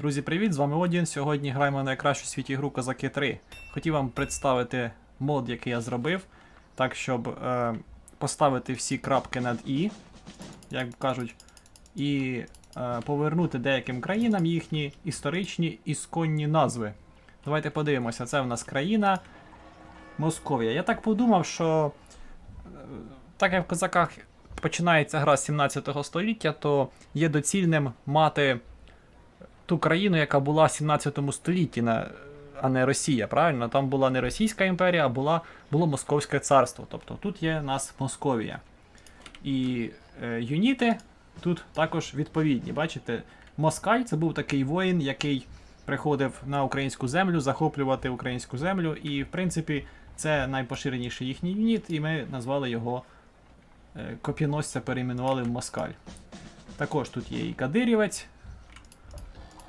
Друзі, привіт! З вами Одін. Сьогодні граємо на найкращу в світі гру Козаки 3. Хотів вам представити мод, який я зробив, так щоб е, поставити всі крапки над І, як кажуть, і е, повернути деяким країнам їхні історичні ісконні назви. Давайте подивимося, це в нас країна Московія. Я так подумав, що е, так як в козаках починається гра з 17 століття, то є доцільним мати ту країну, яка була в 17 столітті, а не Росія, правильно? Там була не Російська імперія, а була, було Московське царство. Тобто тут є у нас Московія. І е, юніти тут також відповідні. Бачите, Москаль це був такий воїн, який приходив на українську землю, захоплювати українську землю. І, в принципі, це найпоширеніший їхній юніт, і ми назвали його е, коп'яносця, перейменували в Москаль. Також тут є і Кадирівець.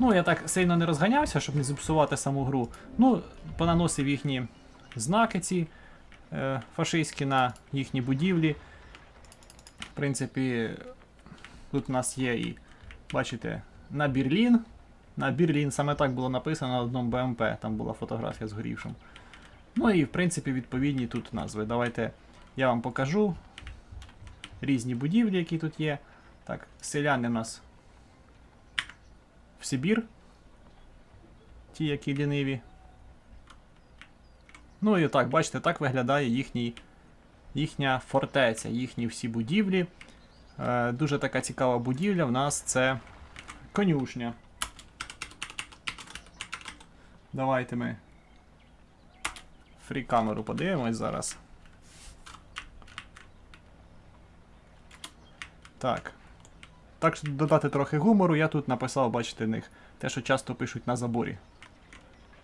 Ну, я так сильно не розганявся, щоб не зіпсувати саму гру. Ну, понаносив їхні знаки ці е, фашистські на їхні будівлі. В принципі, тут у нас є і, бачите, на Берлін. На Берлін саме так було написано на одному БМП, там була фотографія з горівшим. Ну і в принципі відповідні тут назви. Давайте я вам покажу різні будівлі, які тут є. Так, селяни у нас в Сибір. Ті, які ліниві. Ну і так, бачите, так виглядає їхній, їхня фортеця, їхні всі будівлі. Е, дуже така цікава будівля в нас це конюшня. Давайте ми фрі-камеру подивимось зараз. Так. Так, щоб додати трохи гумору, я тут написав, бачите, в них те, що часто пишуть на заборі.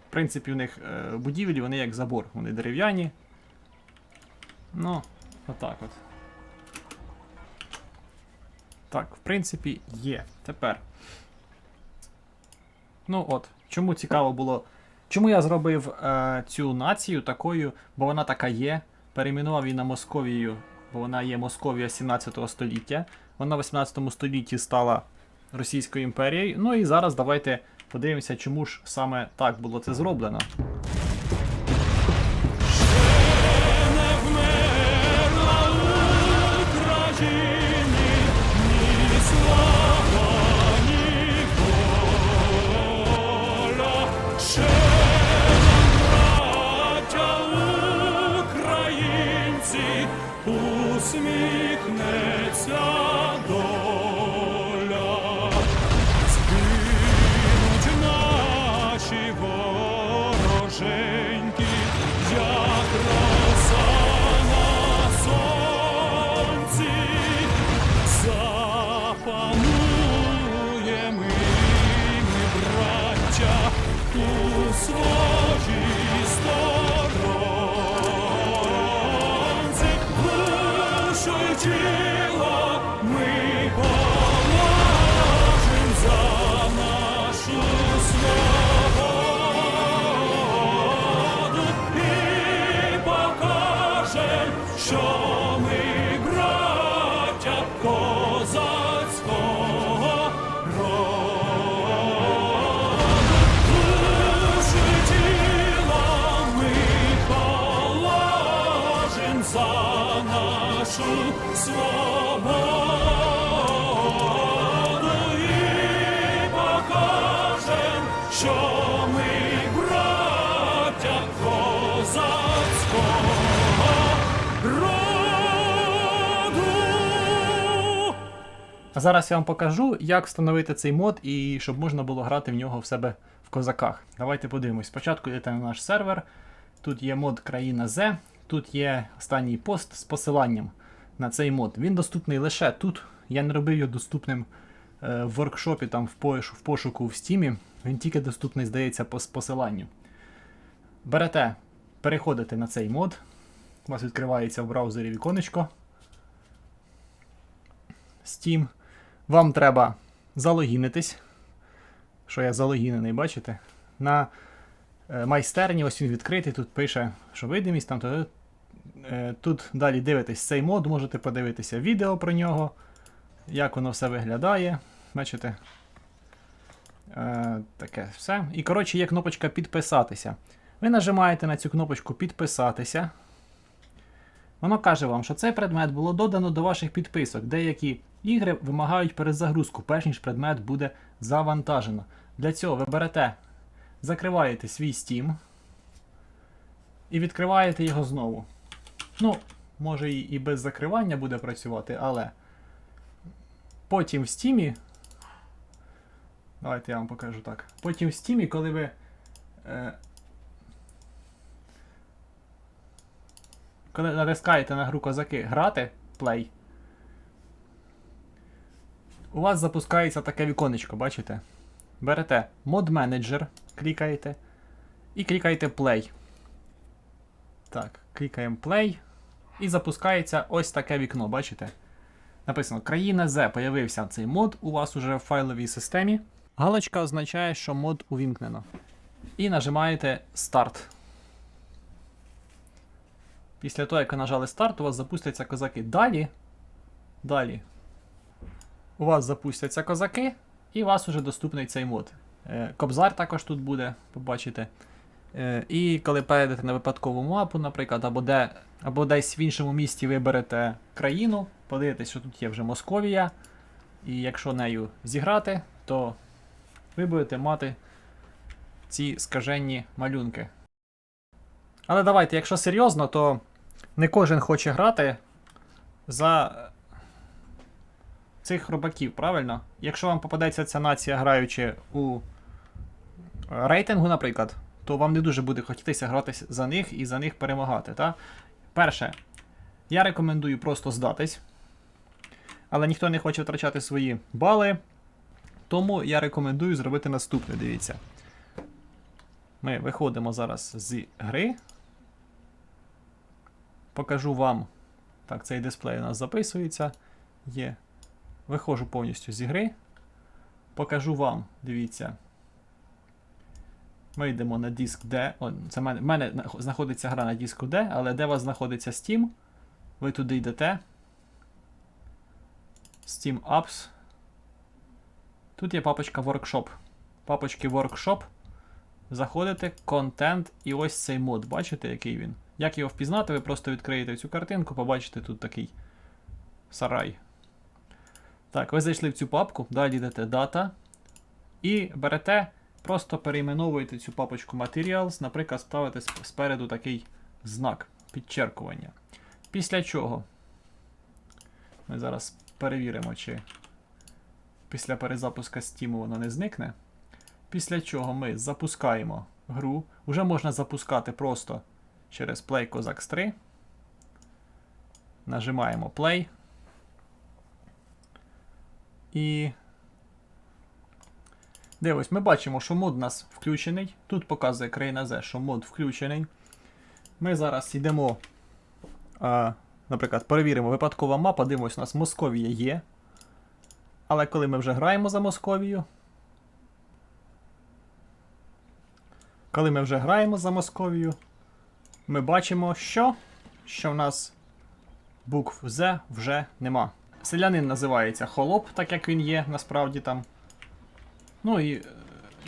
В принципі, у них е, будівлі, вони як забор, вони дерев'яні. Ну, отак от. Так, в принципі, є. Тепер. Ну от, чому цікаво було. Чому я зробив е, цю націю такою, бо вона така є. Перейменував її на Московію, вона є Московія 17 століття. Вона в 18 столітті стала Російською імперією. Ну і зараз давайте подивимося, чому ж саме так було це зроблено. Oh. А зараз я вам покажу, як встановити цей мод і щоб можна було грати в нього в себе в козаках. Давайте подивимось. Спочатку йдете на наш сервер. Тут є мод країна Z, тут є останній пост з посиланням на цей мод. Він доступний лише тут. Я не робив його доступним е, в воркшопі, там в, пош- в пошуку в стімі. Він тільки доступний, здається, по посиланню. Берете, переходите на цей мод. У вас відкривається в браузері віконечко. Steam. Вам треба залогінитись. Що я залогінений, бачите? На е, майстерні, ось він відкритий, тут пише, що видимість там. То, е, тут далі дивитесь цей мод, можете подивитися відео про нього, як воно все виглядає. Бачите? Е, таке все. І коротше, є кнопочка підписатися. Ви нажимаєте на цю кнопочку підписатися. Воно каже вам, що цей предмет було додано до ваших підписок. Деякі ігри вимагають перезагрузку, перш ніж предмет буде завантажено. Для цього ви берете, закриваєте свій Steam і відкриваєте його знову. Ну, може і, без закривання буде працювати, але потім в Steam. Давайте я вам покажу так. Потім в Steam, коли ви. Е, коли натискаєте на гру козаки грати play, у вас запускається таке віконечко, бачите? Берете Mod Manager, клікаєте і клікаєте Play. Так, клікаємо Play. І запускається ось таке вікно, бачите? Написано країна Z. Появився цей мод у вас уже в файловій системі. Галочка означає, що мод увімкнено. І нажимаєте Старт. Після того, як ви нажали старт, у вас запустяться козаки. Далі. Далі. У вас запустяться козаки, і у вас уже доступний цей мод. Е, Кобзар також тут буде, побачите. Е, І коли перейдете на випадкову мапу, наприклад, або, де, або десь в іншому місті виберете країну, подивитесь, що тут є вже Московія. І якщо нею зіграти, то ви будете мати ці скаженні малюнки. Але давайте, якщо серйозно, то не кожен хоче грати за цих робаків, правильно? Якщо вам попадеться ця нація, граючи у рейтингу, наприклад, то вам не дуже буде хотітися грати за них і за них перемагати. Та? Перше, я рекомендую просто здатись. Але ніхто не хоче втрачати свої бали. Тому я рекомендую зробити наступне. Дивіться. Ми виходимо зараз з гри. Покажу вам. Так, цей дисплей у нас записується. Є. Виходжу повністю з гри. Покажу вам, дивіться. Ми йдемо на диск D. О, це в мене, мене знаходиться гра на диску D, але де у вас знаходиться Steam? Ви туди йдете. Steam Apps. Тут є папочка Workshop. Папочки Workshop. Заходите, контент і ось цей мод. Бачите, який він? Як його впізнати, ви просто відкриєте цю картинку, побачите тут такий сарай. Так, ви зайшли в цю папку, далі йдете дата. І берете, просто перейменовуєте цю папочку Materials, наприклад, ставите сп- спереду такий знак підчеркування. Після чого ми зараз перевіримо, чи після перезапуска Steam воно не зникне. Після чого ми запускаємо гру. Уже можна запускати просто через Play Cossacks 3. Нажимаємо Play. І. Дивись, ми бачимо, що мод у нас включений. Тут показує країна Z, що мод включений. Ми зараз йдемо. А, наприклад, перевіримо випадкова мапа, дивимось, у нас Московія є. Але коли ми вже граємо за Московію. Коли ми вже граємо за Московію, ми бачимо, що, що в нас букв З вже нема. Селянин називається Холоп, так як він є, насправді там. Ну і е,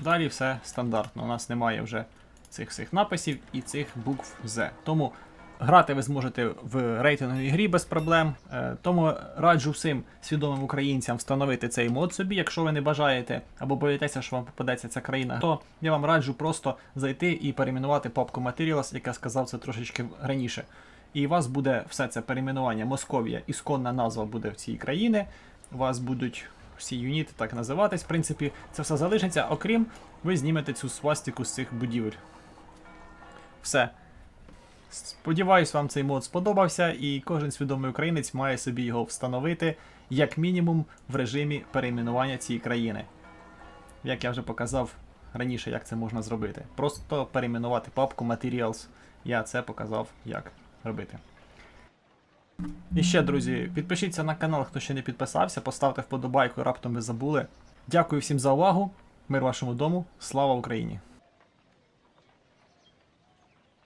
далі все стандартно. У нас немає вже цих всіх написів і цих букв З. Тому грати ви зможете в рейтинговій грі без проблем. Е, Тому раджу всім свідомим українцям встановити цей мод собі. Якщо ви не бажаєте або боїтеся, що вам попадеться ця країна, то я вам раджу просто зайти і перейменувати папку Materials, як я сказав це трошечки раніше. І у вас буде все це перейменування Московія, ісконна назва буде в цій країні. У вас будуть всі юніти так називатись. В принципі, це все залишиться, окрім ви знімете цю свастику з цих будівель. Все. Сподіваюсь, вам цей мод сподобався, і кожен свідомий українець має собі його встановити, як мінімум, в режимі перейменування цієї країни. Як я вже показав раніше, як це можна зробити. Просто перейменувати папку Materials. Я це показав, як робити. І ще, друзі, підпишіться на канал, хто ще не підписався, поставте вподобайку, раптом ви забули. Дякую всім за увагу. Мир вашому дому. Слава Україні!